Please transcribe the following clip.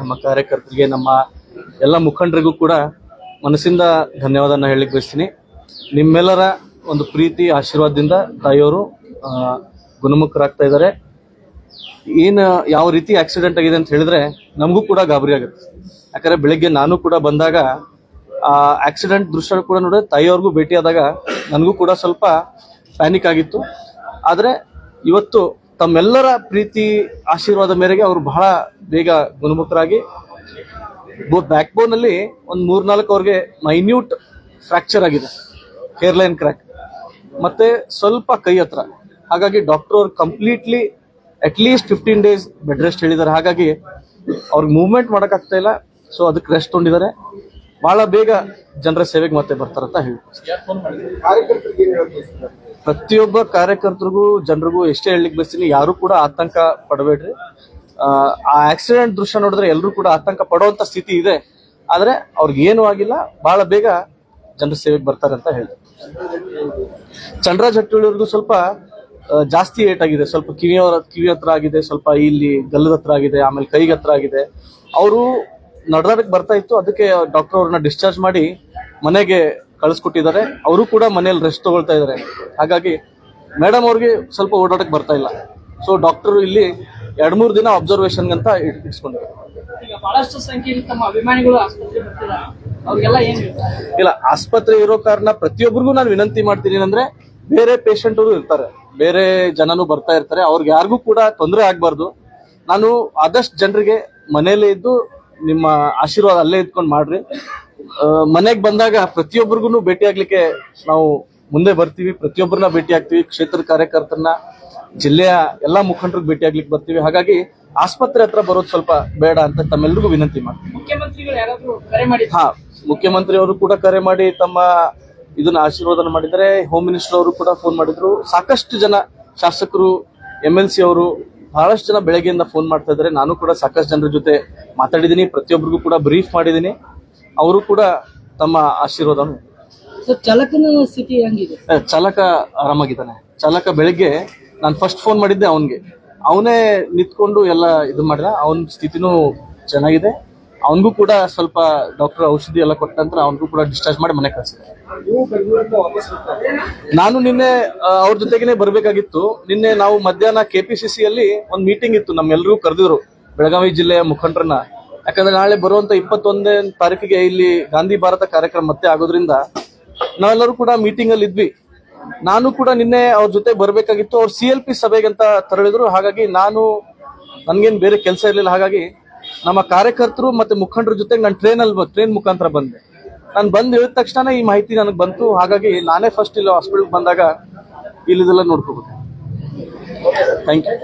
ನಮ್ಮ ಕಾರ್ಯಕರ್ತರಿಗೆ, ನಮ್ಮ ಎಲ್ಲ ಮುಖಂಡರಿಗೂ ಕೂಡ ಮನಸ್ಸಿಂದ ಧನ್ಯವಾದನ ಹೇಳಿಕ್ ಬಯಸ್ತೀನಿ. ನಿಮ್ಮೆಲ್ಲರ ಒಂದು ಪ್ರೀತಿ, ಆಶೀರ್ವಾದದಿಂದ ತಾಯಿಯವರು ಗುಣಮುಖರಾಗ್ತಾ ಇದ್ದಾರೆ. ಏನು, ಯಾವ ರೀತಿ ಆಕ್ಸಿಡೆಂಟ್ ಆಗಿದೆ ಅಂತ ಹೇಳಿದ್ರೆ ನಮಗೂ ಕೂಡ ಗಾಬರಿ ಆಗುತ್ತೆ. ಯಾಕಂದ್ರೆ ಬೆಳಿಗ್ಗೆ ನಾನು ಕೂಡ ಬಂದಾಗ, ಆ ಆಕ್ಸಿಡೆಂಟ್ ದೃಶ್ಯ ಕೂಡ ನೋಡಿದ್ರೆ ತಾಯಿಯವ್ರಿಗೂ ಭೇಟಿಯಾದಾಗ ನನಗೂ ಕೂಡ ಸ್ವಲ್ಪ ಪ್ಯಾನಿಕ್ ಆಗಿತ್ತು. ಆದರೆ ಇವತ್ತು ತಮ್ಮೆಲ್ಲರ ಪ್ರೀತಿ, ಆಶೀರ್ವಾದ ಮೇರೆಗೆ ಅವರು ಬಹಳ ಬೇಗ ಗುಣಮುಖರಾಗಿ ಬ್ಯಾಕ್ ಬೋನ್ ಅಲ್ಲಿ ಒಂದು ಮೂರ್ನಾಲ್ಕು ಅವ್ರಿಗೆ ಮೈನ್ಯೂಟ್ ಫ್ರಾಕ್ಚರ್ ಆಗಿದೆ ಹೇರ್ಲೈನ್ ಕ್ರ್ಯಾಕ್ ಮತ್ತೆ ಸ್ವಲ್ಪ ಕೈ ಹತ್ರ. ಹಾಗಾಗಿ ಡಾಕ್ಟರ್ ಅವ್ರು completely at least fifteen days bed rest ಹೇಳಿದ್ದಾರೆ. ಹಾಗಾಗಿ ಅವ್ರಿಗೆ ಮೂವ್ಮೆಂಟ್ ಮಾಡೋಕ್ಕಾಗ್ತಾ ಇಲ್ಲ. ಸೊ ಅದಕ್ಕೆ ರೆಸ್ಟ್ ತೊಗೊಂಡಿದ್ದಾರೆ. ಬಹಳ ಬೇಗ ಜನರ ಸೇವೆಗೆ ಮತ್ತೆ ಬರ್ತಾರಂತ ಹೇಳಿ. ಪ್ರತಿಯೊಬ್ಬ ಕಾರ್ಯಕರ್ತರಿಗೂ ಜನರಿಗೂ ಎಷ್ಟೇ ಹೇಳಲಿಕ್ಕೆ ಬಯಸ್ತೀನಿ ಯಾರು ಕೂಡ ಆತಂಕ ಪಡಬೇಡ್ರಿ. ಆ, ಆ ಆಕ್ಸಿಡೆಂಟ್ ದೃಶ್ಯ ನೋಡಿದ್ರೆ ಎಲ್ಲರೂ ಕೂಡ ಆತಂಕ ಪಡುವಂತ ಸ್ಥಿತಿ ಇದೆ. ಆದ್ರೆ ಅವ್ರಿಗೆ ಏನೂ ಆಗಿಲ್ಲ ಬಹಳ ಬೇಗ ಜನರ ಸೇವೆಗೆ ಬರ್ತಾರೆ ಅಂತ ಹೇಳಿ. ಚಂದ್ರರಾಜ್ ಹಟ್ಟಿಯವ್ರಿಗೂ ಸ್ವಲ್ಪ ಜಾಸ್ತಿ ಏಟ್ ಆಗಿದೆ. ಸ್ವಲ್ಪ ಕಿವಿಯವರ ಕಿವಿ ಹತ್ರ ಆಗಿದೆ ಸ್ವಲ್ಪ ಇಲ್ಲಿ ಗಲ್ಲದ ಹತ್ರ ಆಗಿದೆ ಆಮೇಲೆ ಕೈಗೆ ಹತ್ರ ಆಗಿದೆ. ಅವರು ನಡ್ದಾಡಕ್ ಬರ್ತಾ ಇತ್ತು. ಅದಕ್ಕೆ ಡಾಕ್ಟರ್ ಅವ್ರನ್ನ ಡಿಸ್ಚಾರ್ಜ್ ಮಾಡಿ ಮನೆಗೆ ಕಳಿಸ್ಕೊಟ್ಟಿದ್ದಾರೆ. ಅವರು ಕೂಡ ಮನೆಯಲ್ಲಿ ರೆಸ್ಟ್ ತಗೊಳ್ತಾ ಇದ್ದಾರೆ. ಹಾಗಾಗಿ ಮೇಡಮ್ ಅವ್ರಿಗೆ ಸ್ವಲ್ಪ ಓಡಾಡಕ್ ಬರ್ತಾ ಇಲ್ಲ. ಸೊ ಡಾಕ್ಟರ್ ಇಲ್ಲಿ ಎರಡ್ ಮೂರು ದಿನ ಅಬ್ಸರ್ವೇಷನ್ ಅಂತ ಇಟ್- ಇಟ್ಸ್ಕೊಂಡಿದ್ದಾರೆ ಇಲ್ಲ ಆಸ್ಪತ್ರೆ ಇರೋ ಕಾರಣ ಪ್ರತಿಯೊಬ್ಬರಿಗೂ ನಾನು ವಿನಂತಿ ಮಾಡ್ತೀನಿ ಅಂದ್ರೆ ಬೇರೆ ಪೇಷಂಟ್ ಇರ್ತಾರೆ. ಬೇರೆ ಜನನು ಬರ್ತಾ ಇರ್ತಾರೆ. ಅವ್ರಿಗೆ ಯಾರಿಗೂ ಕೂಡ ತೊಂದರೆ ಆಗ್ಬಾರ್ದು. ನಾನು ಆದಷ್ಟು ಜನರಿಗೆ ಮನೆಯಲ್ಲೇ ಇದ್ದು ನಿಮ್ಮ ಆಶೀರ್ವಾದ ಅಲ್ಲೇ ಇದ್ಕೊಂಡು ಮಾಡ್ರಿ. ಮನೆಗೆ ಬಂದಾಗ ಪ್ರತಿಯೊಬ್ಬರಿಗೂ ಭೇಟಿ ಆಗ್ಲಿಕ್ಕೆ ನಾವು ಮುಂದೆ ಬರ್ತೀವಿ. ಪ್ರತಿಯೊಬ್ಬರನ್ನ ಭೇಟಿ ಆಗ್ತೀವಿ. ಕ್ಷೇತ್ರದ ಕಾರ್ಯಕರ್ತರನ್ನ ಜಿಲ್ಲೆಯ ಎಲ್ಲಾ ಮುಖಂಡರಿಗೆ ಭೇಟಿ ಆಗ್ಲಿಕ್ಕೆ ಬರ್ತೀವಿ. ಹಾಗಾಗಿ ಆಸ್ಪತ್ರೆ ಹತ್ರ ಬರೋದು ಸ್ವಲ್ಪ ಬೇಡ ಅಂತ ತಮ್ಮೆಲ್ಲರಿಗೂ ವಿನಂತಿ ಮಾಡ್ತೀವಿ ಹಾ ಮುಖ್ಯಮಂತ್ರಿ ಅವರು ಕೂಡ ಕರೆ ಮಾಡಿ ತಮ್ಮ ಇದನ್ನ ಆಶೀರ್ವಾದನ ಮಾಡಿದರೆ ಹೋಮ್ ಮಿನಿಸ್ಟರ್ ಅವರು ಕೂಡ ಫೋನ್ ಮಾಡಿದ್ರು. ಸಾಕಷ್ಟು ಜನ ಶಾಸಕರು ಎಂ ಎಲ್ ಸಿ ಅವರು ಬಹಳಷ್ಟು ಜನ ಬೆಳಗ್ಗೆಯಿಂದ ಫೋನ್ ಮಾಡ್ತಾ ಇದ್ದಾರೆ. ನಾನು ಕೂಡ ಸಾಕಷ್ಟು ಜನರ ಜೊತೆ ಮಾತಾಡಿದ್ದೀನಿ. ಪ್ರತಿಯೊಬ್ಬರಿಗೂ ಕೂಡ ಬ್ರೀಫ್ ಮಾಡಿದ್ದೀನಿ. ಅವರು ಕೂಡ ತಮ್ಮ ಆಶೀರ್ವಾದನು ಸರ್ ಚಾಲಕನ ಸ್ಥಿತಿ ಹೆಂಗಿದೆ? ಚಾಲಕ ಆರಾಮಾಗಿದ್ದಾನೆ. ಚಾಲಕ ಬೆಳಗ್ಗೆ ನಾನು ಫಸ್ಟ್ ಫೋನ್ ಮಾಡಿದ್ದೆ ಅವನಿಗೆ. ಅವನೇ ನಿಂತ್ಕೊಂಡು ಎಲ್ಲ ಇದು ಮಾಡಿದ. ಅವನ ಸ್ಥಿತಿನೂ ಚೆನ್ನಾಗಿದೆ. ಅವನಿಗೂ ಕೂಡ ಸ್ವಲ್ಪ ಡಾಕ್ಟರ್ ಔಷಧಿ ಎಲ್ಲ ಕೊಟ್ಟ ನಂತರ ಅವನಿಗೂ ಕೂಡ ಡಿಸ್ಚಾರ್ಜ್ ಮಾಡಿ ಮನೆ ಕಳಿಸಿದೆ ನಾನು ನಿನ್ನೆ ಅವ್ರ ಜೊತೆಗೇನೆ ಬರ್ಬೇಕಾಗಿತ್ತು. ನಿನ್ನೆ ನಾವು ಮಧ್ಯಾಹ್ನ ಕೆ ಪಿ ಸಿ ಅಲ್ಲಿ ಒಂದು ಮೀಟಿಂಗ್ ಇತ್ತು ನಮ್ಮೆಲ್ಲರೂ ಕರೆದಿದ್ರು, ಬೆಳಗಾವಿ ಜಿಲ್ಲೆಯ ಮುಖಂಡರನ್ನ. ಯಾಕಂದ್ರೆ ನಾಳೆ ಬರುವಂತ ಇಪ್ಪತ್ತೊಂದನೇ ತಾರೀಕಿಗೆ ಇಲ್ಲಿ ಗಾಂಧಿ ಭಾರತ ಕಾರ್ಯಕ್ರಮ ಮತ್ತೆ ಆಗೋದ್ರಿಂದ ನಾವೆಲ್ಲರೂ ಕೂಡ ಮೀಟಿಂಗ್ ಅಲ್ಲಿ ಇದ್ವಿ. ನಾನು ಕೂಡ ನಿನ್ನೆ ಅವ್ರ ಜೊತೆ ಬರಬೇಕಾಗಿತ್ತು. ಅವ್ರು ಸಿ ಎಲ್ ಪಿ ಅಂತ ತೆರಳಿದ್ರು. ಹಾಗಾಗಿ ನಾನು, ನನ್ಗೇನ್ ಬೇರೆ ಕೆಲಸ ಇರಲಿಲ್ಲ. ಹಾಗಾಗಿ ನಮ್ಮ ಕಾರ್ಯಕರ್ತರು ಮತ್ತೆ ಮುಖಂಡರ ಜೊತೆಗೆ ನಾನು ಟ್ರೈನ್ ಅಲ್ಲಿ ಟ್ರೈನ್ ಮುಖಾಂತರ ಬಂದೆ. ನಾನು ಬಂದು ಹೇಳಿದ ತಕ್ಷಣ ಈ ಮಾಹಿತಿ ನನಗೆ ಬಂತು. ಹಾಗಾಗಿ ನಾನೇ ಫಸ್ಟ್ ಇಲ್ಲಿ ಹಾಸ್ಪಿಟಲ್ ಬಂದಾಗ ಇಲ್ಲಿದೆಲ್ಲ ನೋಡ್ಕೋಬೇಕು. Thank you